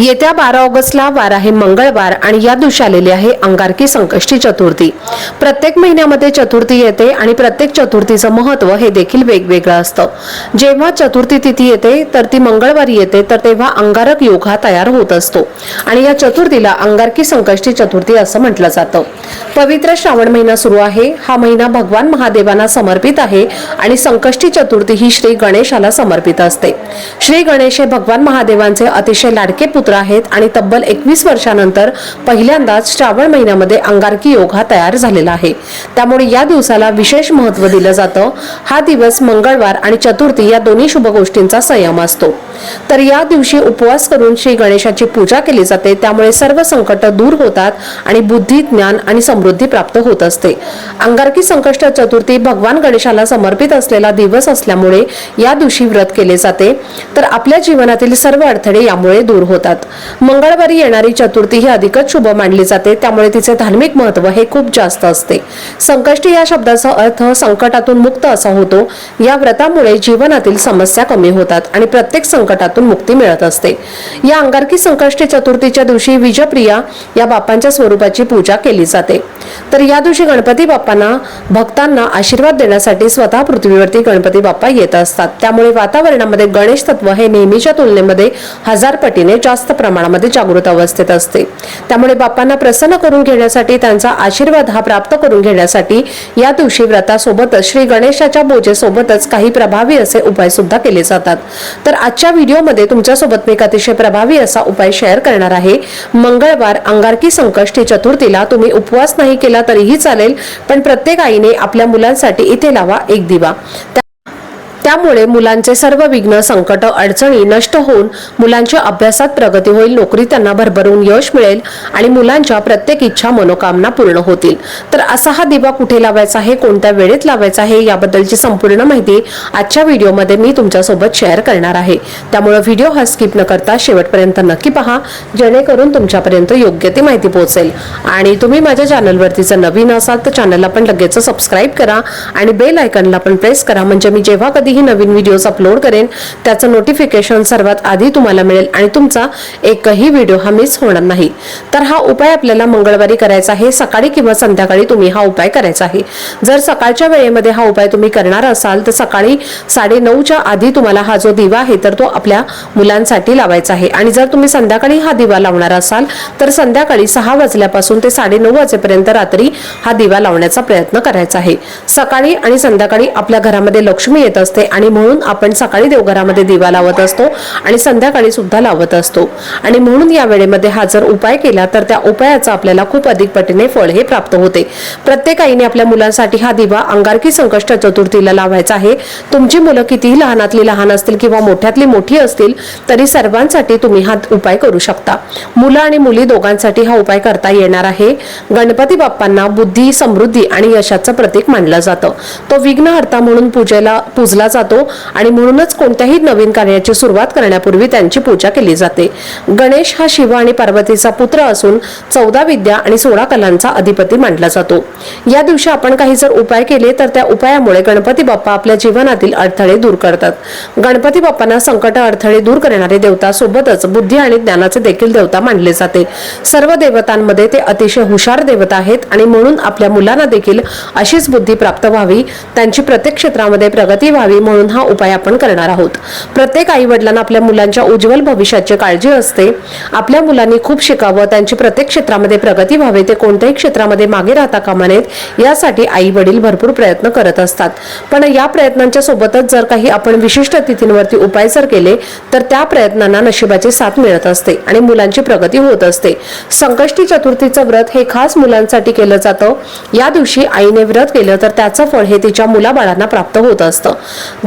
येत्या बारा ऑगस्टला वार आहे मंगळवार आणि या दिवशी आलेली आहे अंगारकी संकष्टी चतुर्थी. प्रत्येक महिन्यामध्ये चतुर्थी येते आणि प्रत्येक चतुर्थीचं महत्त्व हे देखील वेगवेगळं असतं. जेव्हा चतुर्थी तिथी येते तर ती मंगळवारी येते तर तेव्हा अंगारक योग हा तयार होत असतो. आणि या चतुर्थीला अंगारकी संकष्टी चतुर्थी असं म्हटलं जातं. पवित्र श्रावण महिना सुरू आहे. हा महिना भगवान महादेवांना समर्पित आहे आणि संकष्टी चतुर्थी ही श्री गणेशाला समर्पित असते. श्री गणेश हे भगवान महादेवांचे अतिशय लाडके पुत्र आहेत आणि तब्बल एकवीस वर्षानंतर पहिल्यांदाच श्रावण महिन्यामध्ये अंगारकी योग हा तयार झालेला आहे. त्यामुळे या दिवसाला विशेष महत्त्व दिलं जातं. हा दिवस मंगळवार आणि चतुर्थी या दोन्ही शुभ गोष्टींचा संयम असतो. तर या दिवशी उपवास करून श्री गणेशाची पूजा केली जाते. त्यामुळे सर्व संकट दूर होतात आणि बुद्धी ज्ञान आणि समृद्धी प्राप्त होत असते. अंगारकी संकष्ट चतुर्थी भगवान गणेशाला समर्पित असलेला दिवस असल्यामुळे या दिवशी व्रत केले जाते. तर आपल्या जीवनातील सर्व अडथळे यामुळे दूर होतात. मंगळवारी येणारी चतुर्थी ही अधिकच शुभ मानली जाते त्यामुळे तिचे धार्मिक महत्त्व हे खूप जास्त असते. संकष्टी या शब्दाचा अर्थ संकटातून मुक्त असा होतो. या व्रतामुळे जीवनातील समस्या कमी होतात आणि प्रत्येक संकटातून मुक्ती मिळत असते. या अंगारकी संकष्टी चतुर्थीच्या दिवशी विजप्रिया या बापांच्या स्वरूपाची पूजा केली जाते. तर या दिवशी गणपती बाप्पांना भक्तांना आशीर्वाद देण्यासाठी स्वतः पृथ्वीवरती गणपती बाप्पा येत असतात. त्यामुळे वातावरणामध्ये गणेश तत्व हे नेहमीच्या तुलनेमध्ये हजार पटीने जास्त प्रमाणामध्ये जागृत अवस्थेत असते. त्यामुळे बापांना प्रसन्न करून घेण्यासाठी त्यांचा आशीर्वाद हा प्राप्त करून घेण्यासाठी या दिवशी व्रतासोबतच श्री गणेशाच्या पूजेसोबतच काही प्रभावी असे उपाय सुद्धा केले जातात. तर आजच्या व्हिडिओमध्ये तुमच्यासोबत मी एक अतिशय प्रभावी असा उपाय शेअर करणार आहे. मंगळवार अंगारकी संकष्टी चतुर्थीला तुम्ही उपवास नाही केला तरीही चालेल पण प्रत्येक आईने आपल्या मुलांसाठी इथे लावा एक दिवा. त्यामुळे मुलांचे सर्व विघ्न संकट अडचणी नष्ट होऊन मुलांच्या अभ्यासात प्रगती होईल नोकरी त्यांना भरभरून यश मिळेल आणि मुलांच्या प्रत्येक इच्छा मनोकामना पूर्ण होतील. तर असा हा दिवा कुठे लावायचा आहे कोणत्या वेळेत लावायचा आहे याबद्दलची संपूर्ण माहिती आजच्या व्हिडिओमध्ये मी तुमच्यासोबत शेअर करणार आहे. त्यामुळे व्हिडिओ हा स्किप न करता शेवटपर्यंत नक्की पहा जेणेकरून तुमच्यापर्यंत योग्य ती माहिती पोहोचेल. आणि तुम्ही माझ्या चॅनलवरती जर नवीन असाल तर चॅनलला पण लगेच सबस्क्राईब करा आणि बेल आयकनला पण प्रेस करा. म्हणजे मी जेव्हा कधी कधीही नवीन व्हिडिओज अपलोड करेन. त्याचं नोटिफिकेशन सर्वात आधी तुम्हाला मिळेल आणि तुमचा एकही व्हिडिओ हा मिस होणार नाही. तर हा उपाय आपल्याला मंगळवारी करायचा आहे. सकाळी किंवा संध्याकाळी तुम्ही हा उपाय करायचा आहे. जर सकाळच्या वेळेमध्ये हा उपाय तुम्ही करणार असाल तर सकाळी साडे नऊच्या आधी तुम्हाला हा जो दिवा आहे तर तो आपल्या मुलांसाठी लावायचा आहे. आणि जर तुम्ही संध्याकाळी हा दिवा लावणार असाल तर संध्याकाळी सहा वाजल्यापासून ते साडे नऊ वाजेपर्यंत रात्री हा दिवा लावण्याचा प्रयत्न करायचा आहे. सकाळी आणि संध्याकाळी आपल्या घरामध्ये लक्ष्मी येत असते आणि म्हणून आपण सकाळी देवघरामध्ये दिवा लावत असतो आणि संध्याकाळी सुद्धा लावत असतो. आणि म्हणून या वेळेमध्ये हा जर उपाय केला तर त्या उपायाचा आपल्याला खूप अधिक पटीने फळ हे प्राप्त होते. प्रत्येक आईने आपल्या मुलांसाठी हा दिवा अंगारकी संकष्ट चतुर्थीला लावायचा आहे. तुमची मुलं कितीही लहानातली लहान असतील किंवा मोठ्यातली मोठी असतील तरी सर्वांसाठी तुम्ही हा उपाय करू शकता. मुलं आणि मुली दोघांसाठी हा उपाय करता येणार आहे. गणपती बाप्पांना बुद्धी समृद्धी आणि यशाचं प्रतीक मानलं जातं. तो विघ्नहर्ता म्हणून पूजेला पूजला जातो आणि म्हणूनच कोणत्याही नवीन कार्याची सुरुवात करण्यापूर्वी त्यांची पूजा केली जाते. गणेश हा शिव आणि पार्वतीचा पुत्र असून चौदा विद्या आणि सोळा कलांचा अधिपती मानला जातो. या दिवशी आपण काही जर उपाय केले तर त्या उपायामुळे गणपती बाप्पा आपल्या जीवनातील अडथळे दूर करतात. गणपती बाप्पांना संकट अडथळे दूर करणारे देवता सोबतच बुद्धी आणि ज्ञानाचे देखील देवता मानले जाते. सर्व देवतांमध्ये ते अतिशय हुशार देवता आहेत आणि म्हणून आपल्या मुलांना देखील अशीच बुद्धी प्राप्त व्हावी. त्यांची प्रत्येक क्षेत्रामध्ये प्रगती व्हावी म्हणून हा उपाय आपण करणार आहोत. प्रत्येक आई वडिलांना आपल्या मुलांच्या उज्ज्वल भविष्याची काळजी असते. आपल्या मुलांनी खूप शिकावं त्यांची प्रत्येक क्षेत्रामध्ये प्रगती व्हावी ते कोणत्याही क्षेत्रामध्ये मागे राहता कामा नयेत यासाठी आई वडील भरपूर प्रयत्न करत असतात. पण या प्रयत्नांच्या सोबतच जर काही आपण विशिष्ट तिथींवरती उपाय जर केले तर त्या प्रयत्नांना नशिबाची साथ मिळत असते आणि मुलांची प्रगती होत असते. संकष्टी चतुर्थीचं व्रत हे खास मुलांसाठी केलं जातं. या दिवशी आईने व्रत केलं तर त्याचं फळ हे तिच्या मुलाबाळांना प्राप्त होत असतं.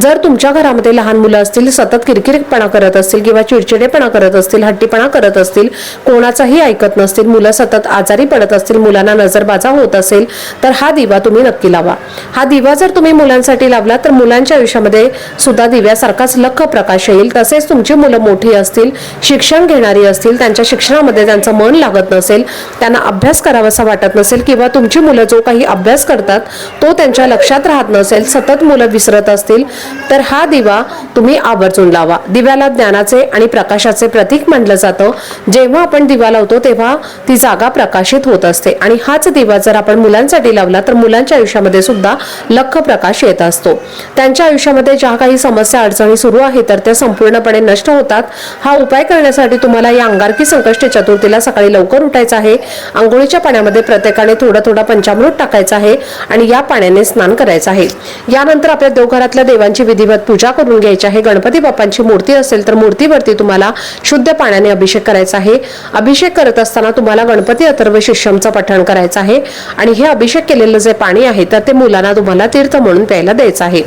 जर तुमच्या घरामध्ये लहान मुलं असतील सतत किरकिरपणा करत असतील किंवा चिडचिडेपणा करत असतील हट्टीपणा करत असतील कोणाचाही ऐकत नसतील मुलं सतत आजारी पडत असतील मुलांना नजरबाजा होत असेल तर हा दिवा तुम्ही नक्की लावा. हा दिवा जर तुम्ही मुलांसाठी लावला तर मुलांच्या आयुष्यामध्ये सुद्धा दिव्यासारखाच लख प्रकाश येईल. तसेच तुमची मुलं मोठी असतील शिक्षण घेणारी असतील त्यांच्या शिक्षणामध्ये त्यांचं मन लागत नसेल त्यांना अभ्यास करावासा वाटत नसेल किंवा तुमची मुलं जो काही अभ्यास करतात तो त्यांच्या लक्षात राहत नसेल सतत मुलं विसरत असतील तर हा दिवा तुम्ही आवर्जून लावा. दिव्याला ज्ञानाचे आणि प्रकाशाचे प्रतीक मानलं जातं. जेव्हा आपण दिवा लावतो तेव्हा ती जागा प्रकाशित होत असते. आणि हाच दिवा जर आपण मुलांसाठी लावला तर मुलांच्या आयुष्यामध्ये सुद्धा लख प्रकाश येत असतो. त्यांच्या आयुष्यामध्ये ज्या काही समस्या अडचणी सुरू आहेत तर त्या संपूर्णपणे नष्ट होतात. हा उपाय करण्यासाठी तुम्हाला या अंगारकी संकष्ट चतुर्थीला सकाळी लवकर उठायचं आहे. आंघोळीच्या पाण्यामध्ये प्रत्येकाने थोडं थोडं पंचामृत टाकायचं आहे आणि या पाण्याने स्नान करायचं आहे. यानंतर आपल्या देवघरातल्या देवांची विधिवत पूजा करून घ्यायची आहे. गणपती बाप्पांची मूर्ती असेल तर मूर्तीवरती तुम्हाला शुद्ध पाण्याने अभिषेक करायचा आहे. अभिषेक करत असताना तुम्हाला गणपती अथर्व शिष्यमचं पठण करायचं आहे. आणि हे अभिषेक केलेलं जे पाणी आहे तर ते मुलांना तुम्हाला तीर्थ म्हणून प्यायला द्यायचं आहे.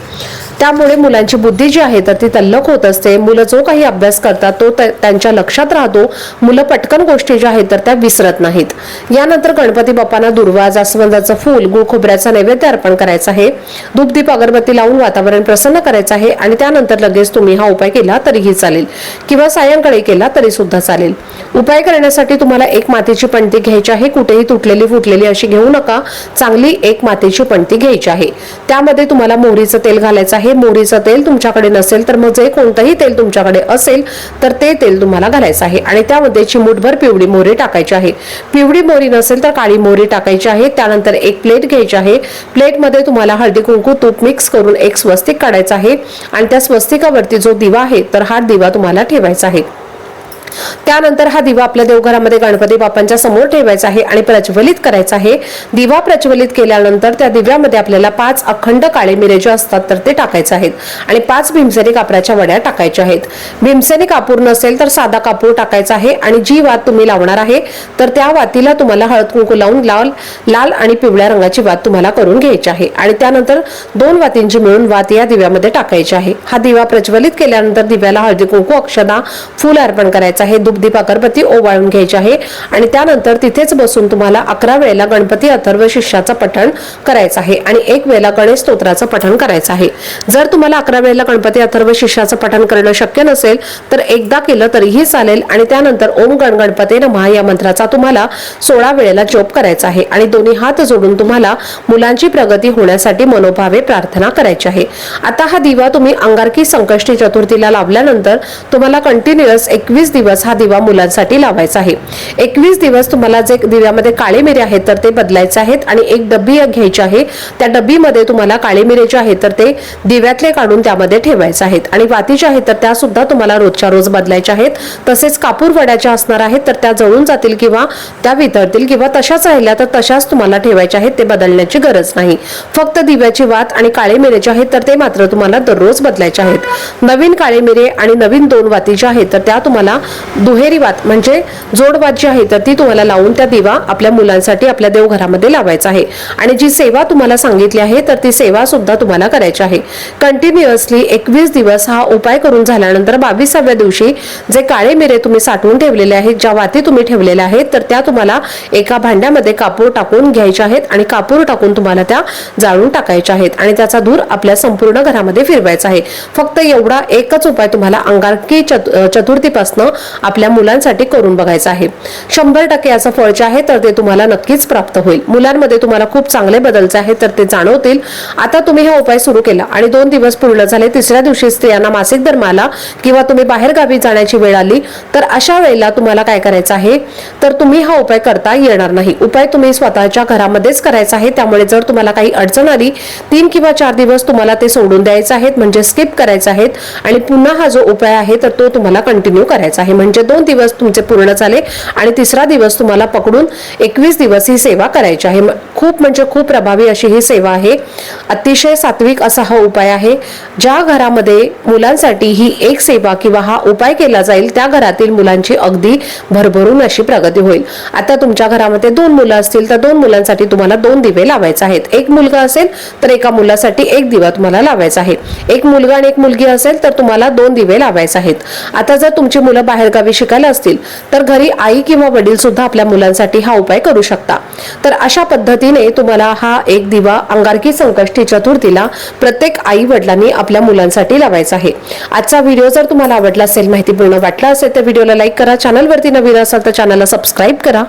त्यामुळे मुलांची बुद्धी जी आहे तर ती तल्लख होत असते. मुलं जो काही अभ्यास करतात तो त्यांच्या लक्षात राहतो. मुलं पटकन गोष्टी ज्या आहेत तर त्या विसरत नाहीत. यानंतर गणपती बाप्पांना दुर्वा जास्वंदाचं फूल गुळ खोबऱ्याचा नैवेद्य अर्पण करायचा आहे. धूपदीप अगरबत्ती लावून वातावरण प्रसन्न करायचं आहे आणि त्यानंतर लगेच तुम्ही हा उपाय केला तरीही चालेल. किंवा सायंकाळी केला तरी सुद्धा चालेल. उपाय करण्यासाठी तुम्हाला एक मातीची पणती घ्यायची आहे. कुठेही तुटलेली फुटलेली अशी घेऊ नका. चांगली एक मातीची पणती घ्यायची आहे. त्यामध्ये तुम्हाला मोहरीचं तेल घालायचं आहे. मोहरीचं तेल तुमच्याकडे नसेल तर मग जे कोणतंही तेल तुमच्याकडे असेल तर ते तेल तुम्हाला घालायचं आहे. आणि त्यामध्ये चिमूटभर पिवळी मोहरी टाकायची आहे. पिवळी मोहरी नसेल तर काळी मोहरी टाकायची आहे. त्यानंतर एक प्लेट घ्यायची आहे. प्लेटमध्ये तुम्हाला हळदी कुंकू तूप मिक्स करून एक स्वस्तिक काढायचं आहे. आणि त्या स्वस्तिकावरती जो दिवा आहे तर हा दिवा तुम्हाला ठेवायचा आहे. त्यानंतर हा दिवा आपल्या देवघरामध्ये गणपती बाप्पांच्या समोर ठेवायचा आहे आणि प्रज्वलित करायचा आहे. दिवा प्रज्वलित केल्यानंतर त्या दिव्यामध्ये आपल्याला पाच अखंड काळे मिरे जे असतात तर ते टाकायचे आहेत. आणि पाच भीमसेनी कापराच्या वड्या टाकायच्या आहेत. भीमसेनी कापूर नसेल तर साधा कापूर टाकायचा आहे आणि जी वात तुम्ही लावणार आहे तर त्या वातीला तुम्हाला हळद कुंकू लावून लाल लाल आणि पिवळ्या रंगाची वात तुम्हाला करून घ्यायची आहे. आणि त्यानंतर दोन वातींची मिळून वात या दिव्यामध्ये टाकायची आहे. हा दिवा प्रज्वलित केल्यानंतर दिव्याला हळदी कुंकू अक्षदा फूल अर्पण करायचा आहे धूपदीप अगरबत्ती ओवाळून घ्यायची आहे. आणि त्यानंतर तिथेच बसून तुम्हाला अकरा वेळेला गणपती अथर्व शिष्याचं पठण करायचं आहे. आणि एक वेळेला गणेश स्तोत्राचं पठण करायचं आहे. जर तुम्हाला अकरा वेळेला गणपती अथर्व शिष्याचं पठण करणं शक्य नसेल तर एकदा केलं तरीही चालेल. आणि त्यानंतर ओम गण गणपती नमहा या मंत्राचा तुम्हाला सोळा वेळेला जोप करायचा आहे. आणि दोन्ही हात जोडून तुम्हाला मुलांची प्रगती होण्यासाठी मनोभावे प्रार्थना करायची आहे. आता हा दिवा तुम्ही अंगारकी संकष्टी चतुर्थीला लावल्यानंतर तुम्हाला कंटिन्युअस एकवीस दिवस हा दिवा मुलांसाठी लावायचा आहे. एकवीस दिवस तुम्हाला जे दिव्यामध्ये काळे मिरे आहेत तर ते बदलायचे आहेत आणि एक डब्बी घ्यायची आहे. त्या डब्बीमध्ये तुम्हाला काळे मिरे जे आहेत तर ते दिव्यातले काढून त्यामध्ये ठेवायचे आहेत. आणि वाती ज्या आहेत तर त्या सुद्धा तुम्हाला रोजच्या रोज बदलायच्या आहेत. तसेच कापूर वड्याच्या असणार आहेत तर त्या जळून जातील किंवा त्या वितळतील किंवा तशाच राहिल्या तर तशाच तुम्हाला ठेवायच्या आहेत. ते बदलण्याची गरज नाही. फक्त दिव्याची वात आणि काळे मिरे जे आहेत तर ते मात्र तुम्हाला दररोज बदलायचे आहेत. नवीन काळे मिरे आणि नवीन दोन वाती ज्या आहेत तर त्या तुम्हाला दुहेरी वात म्हणजे जोडवात जी आहे तर ती तुम्हाला लावून त्या दिवा आपल्या मुलांसाठी आपल्या देवघरामध्ये लावायचा आहे. आणि जी सेवा तुम्हाला सांगितली आहे तर ती सेवा सुद्धा तुम्हाला करायची आहे. कंटिन्युअसली एकवीस दिवस हा उपाय करून झाल्यानंतर बावीसाव्या दिवशी जे काळे मिरे तुम्ही साठवून ठेवलेले आहेत ज्या वाती तुम्ही ठेवलेल्या आहेत तर त्या तुम्हाला एका भांड्यामध्ये कापूर टाकून घ्यायच्या आहेत आणि कापूर टाकून तुम्हाला त्या जाळून टाकायच्या आहेत आणि त्याचा धूर आपल्या संपूर्ण घरामध्ये फिरवायचा आहे. फक्त एवढा एकच उपाय तुम्हाला अंगारकी चतु- चतुर्थीपासनं आपल्या मुलांसाठी करून बघायचं आहे. शंभर टक्के याचं फळ जे आहे तर ते तुम्हाला नक्कीच प्राप्त होईल. मुलांमध्ये तुम्हाला खूप चांगले बदलचे आहेत तर ते जाणवतील. आता तुम्ही हा उपाय सुरू केला आणि दोन दिवस पूर्ण झाले तिसऱ्या दिवशी स्त्रियांना मासिक धर्माला किंवा तुम्ही बाहेर गावी जाण्याची वेळ आली तर अशा वेळेला तुम्हाला काय करायचं आहे? तर तुम्ही हा उपाय करता येणार नाही. उपाय तुम्ही स्वतःच्या घरामध्येच करायचा आहे त्यामुळे जर तुम्हाला काही अडचण आली तीन किंवा चार दिवस तुम्हाला ते सोडून द्यायचे आहेत म्हणजे स्किप करायचे आहेत आणि पुन्हा हा जो उपाय आहे तर तो तुम्हाला कंटिन्यू करायचा आहे. म्हणजे दोन दिवस तुमचे पूर्ण झाले आणि तिसरा दिवस तुम्हाला पकडून एकवीस दिवस ही सेवा करायची आहे. खूप म्हणजे खूप प्रभावी अशी ही सेवा आहे. अतिशय सात्विक असा हा उपाय आहे. ज्या घरामध्ये मुलांसाठी ही एक सेवा किंवा हा उपाय केला जाईल त्या घरातील मुलांची अगदी भरभरून अशी प्रगती होईल. आता तुमच्या घरामध्ये दोन मुलं असतील तर दोन मुलांसाठी तुम्हाला दोन दिवे लावायचे आहेत. एक मुलगा असेल तर एका मुलासाठी एक दिवा तुम्हाला लावायचा आहे. एक मुलगा आणि एक मुलगी असेल तर तुम्हाला दोन दिवे लावायचे आहेत. आता जर तुमची मुलं बाहेर बाहेरगावी शिकायला असतील तर घरी आई किंवा वडील सुद्धा आपल्या मुलांसाठी हा उपाय करू शकता. तर अशा पद्धतीने तुम्हाला हा एक दिवा अंगारकी संकष्टी चतुर्थीला प्रत्येक आई वडिलांनी आपल्या मुलांसाठी लावायचा आहे. आजचा व्हिडिओ जर तुम्हाला आवडला असेल माहितीपूर्ण वाटला असेल तर व्हिडिओला लाईक करा चॅनलवरती नवीन असाल तर चॅनलला सबस्क्राईब करा.